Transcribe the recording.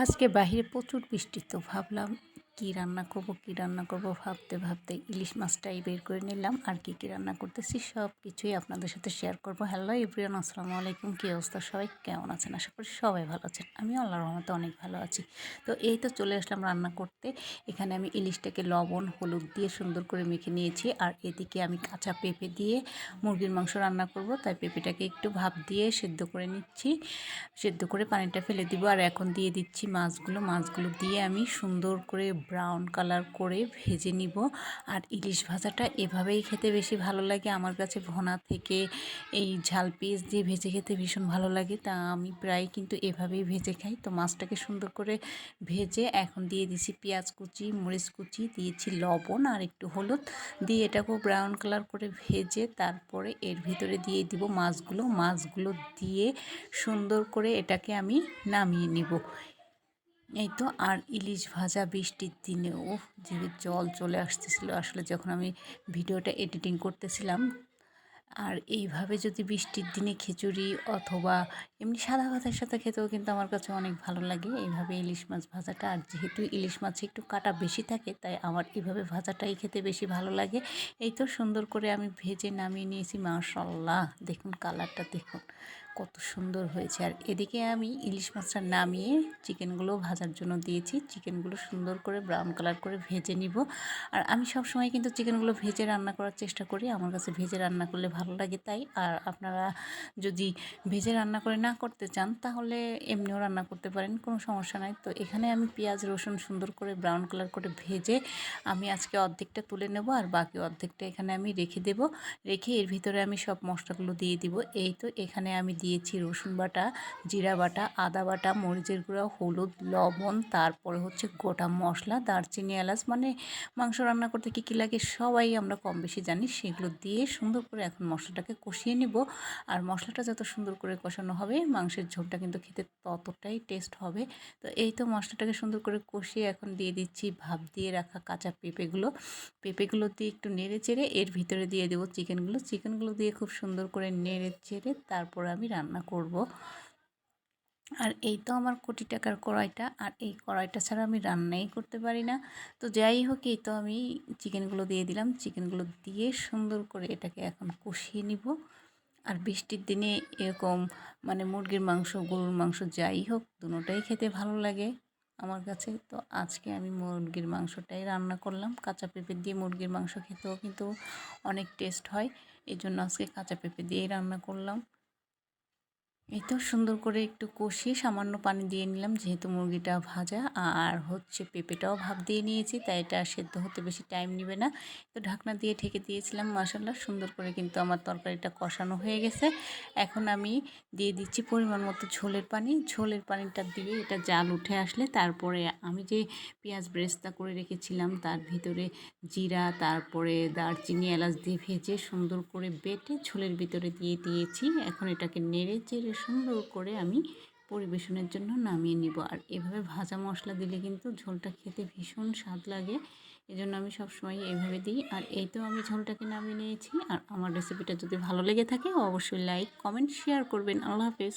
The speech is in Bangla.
আজকে বাহিরে প্রচুর বৃষ্টি তো ভাবলাম কি রান্না করব, কি রান্না করব ভাবতে ভাবতে ইলিশ মাছটাই বের করে নিলাম। আর কি কি রান্না করতেছি সব কিছুই আপনাদের সাথে শেয়ার করব। হ্যালো এভরিওয়ান আসসালামু আলাইকুম। কী অবস্থা সবাই? কেমন আছেন? আশা করি সবাই ভালো আছেন। আমি আল্লাহর রহমতে অনেক ভালো আছি। তো এই তো চলে আসলাম রান্না করতে। এখানে আমি ইলিশটাকে লবণ, হলুদ দিয়ে সুন্দর করে মেখে নিয়েছি। আর এদিকে আমি কাঁচা পেঁপে দিয়ে মুরগির মাংস রান্না করব। তাই পেঁপেটাকে একটু ভাপ দিয়ে সেদ্ধ করে নিচ্ছি। সেদ্ধ করে পানিটা ফেলে দিব। আর এখন দিয়ে দিচ্ছি মাছগুলো। মাছগুলো দিয়ে আমি সুন্দর করে ব্রাউন কালার করে ভেজে নিব। আর ইলিশ ভাজাটা এভাবেই খেতে বেশি ভালো লাগে। আমার কাছে ভোনা থেকে এই ঝাল পেঁয়াজ দিয়ে ভেজে খেতে ভীষণ ভালো লাগে। তা আমি প্রায় কিন্তু এভাবেই ভেজে খাই। তো মাছটাকে সুন্দর করে ভেজে এখন দিয়ে দিছি পেঁয়াজ কুচি, মরিচ কুচি, দিয়েছি লবণ আর একটু হলুদ। দিয়ে এটাকেও ব্রাউন কালার করে ভেজে তারপরে এর ভিতরে দিয়ে দিব মাছগুলো। মাছগুলো দিয়ে সুন্দর করে এটাকে আমি নামিয়ে নিব। এই তো আর ইলিশ ভাজা বৃষ্টির দিনে ও যে জল চলে আসতেছিল। আসলে যখন আমি ভিডিওটা এডিটিং করতেছিলাম, আর এইভাবে যদি বৃষ্টির দিনে খিচুড়ি অথবা এমনি সাদা ভাতের সাথে খেতেও কিন্তু আমার কাছে অনেক ভালো লাগে। এইভাবে ইলিশ মাছ ভাজাটা, আর যেহেতু ইলিশ মাছে একটু কাটা বেশি থাকে, তাই আমার এইভাবে ভাজাটাই খেতে বেশি ভালো লাগে। এই তো সুন্দর করে আমি ভেজে নামিয়ে নিয়েছি মাশাল্লাহ দেখুন কালারটা, দেখুন কত সুন্দর হয়েছে। আর এদিকে আমি ইলিশ মাছটা নামিয়ে চিকেনগুলো ভাজার জন্য দিয়েছি। চিকেনগুলো সুন্দর করে ব্রাউন কালার করে ভেজে নিব। আর আমি সব সময় কিন্তু চিকেনগুলো ভেজে রান্না করার চেষ্টা করি। আমার কাছে ভেজে রান্না করলে ভালো লাগে তাই। আর আপনারা যদি ভেজে রান্না করে না করতে চান, তাহলে এমনিও রান্না করতে পারেন, কোনো সমস্যা নাই। তো এখানে আমি পেঁয়াজ, রসুন সুন্দর করে ব্রাউন কালার করে ভেজে আমি আজকে অর্ধেকটা তুলে নেব আর বাকি অর্ধেকটা এখানে আমি রেখে দেব। রেখে এর ভিতরে আমি সব মশলাগুলো দিয়ে দিব। এই তো এখানে আমি দিয়েছি রসুন বাটা, জিরা বাটা, আদা বাটা, মরিচের গুঁড়া, হলুদ, লবণ, তারপরে হচ্ছে গোটা মশলা, দারচিনি, এলাচ মানে মাংস রান্না করতে কী কী লাগে সবাই আমরা কম বেশি জানি, সেগুলো দিয়ে সুন্দর করে এখন মশলাটাকে কষিয়ে নিব। আর মশলাটা যত সুন্দর করে কষানো হবে মাংসের ঝোলটা কিন্তু খেতে ততটাই টেস্ট হবে। তো এই তো মশলাটাকে সুন্দর করে কষিয়ে এখন দিয়ে দিচ্ছি, ভাপ দিয়ে রাখা কাঁচা পেঁপেগুলো। পেঁপেগুলো দিয়ে একটু নেড়ে চেড়ে এর ভিতরে দিয়ে দেবো চিকেনগুলো। চিকেনগুলো দিয়ে খুব সুন্দর করে নেড়ে চেড়ে তারপর আমি রান্না করব। আর এই তো আমার কোটি টাকার কড়াইটা, আর এই কড়াইটা ছাড়া আমি রান্নাই করতে পারি না। তো যাই হোক, এই তো আমি চিকেনগুলো দিয়ে দিলাম। চিকেনগুলো দিয়ে সুন্দর করে এটাকে এখন কষিয়ে নিব। আর বৃষ্টির দিনে এরকম মানে মুরগির মাংস, গরুর মাংস যাই হোক দুটোটাই খেতে ভালো লাগে আমার কাছে। তো আজকে আমি মুরগির মাংসটাই রান্না করলাম। কাঁচা পেঁপে দিয়ে মুরগির মাংস খেতেও কিন্তু অনেক টেস্ট হয়। এই জন্য আজকে কাঁচা পেঁপে দিয়েই রান্না করলাম। এই তো সুন্দর করে একটু কষিয়ে সামান্য পানি দিয়ে নিলাম, যেহেতু মুরগিটা ভাজা। আর হচ্ছে পেঁপেটাও ভাব দিয়ে নিয়েছি, তাই এটা সেদ্ধ হতে বেশি টাইম নেবে না। তো ঢাকনা দিয়ে ঢেকে দিয়েছিলাম মশলা সুন্দর করে কিন্তু আমার তরকারিটা কষানো হয়ে গেছে। এখন আমি দিয়ে দিচ্ছি পরিমাণ মতো ঝোলের পানি। ঝোলের পানিটা দিয়ে এটা জাল উঠে আসলে তারপরে আমি যে পেঁয়াজ ব্রেস্তা করে রেখেছিলাম, তার ভিতরে জিরা, তারপরে দারচিনি, এলাচ দিয়ে ভেজে সুন্দর করে বেটে ঝোলের ভিতরে দিয়ে দিয়েছি। এখন এটাকে নেড়ে চেড়ে সুন্দর করে আমি পরিবেশনের জন্য নামিয়ে নিব। আর এভাবে ভাজা মশলা দিলে কিন্তু ঝোলটা খেতে ভীষণ স্বাদ লাগে। এজন্য আমি সবসময় এভাবে দিই। আর এই তো আমি ঝোলটাকে নামিয়ে নিয়েছি। আর আমার রেসিপিটা যদি ভালো লেগে থাকে, অবশ্যই লাইক কমেন্ট শেয়ার করবেন। আল্লাহ হাফেজ।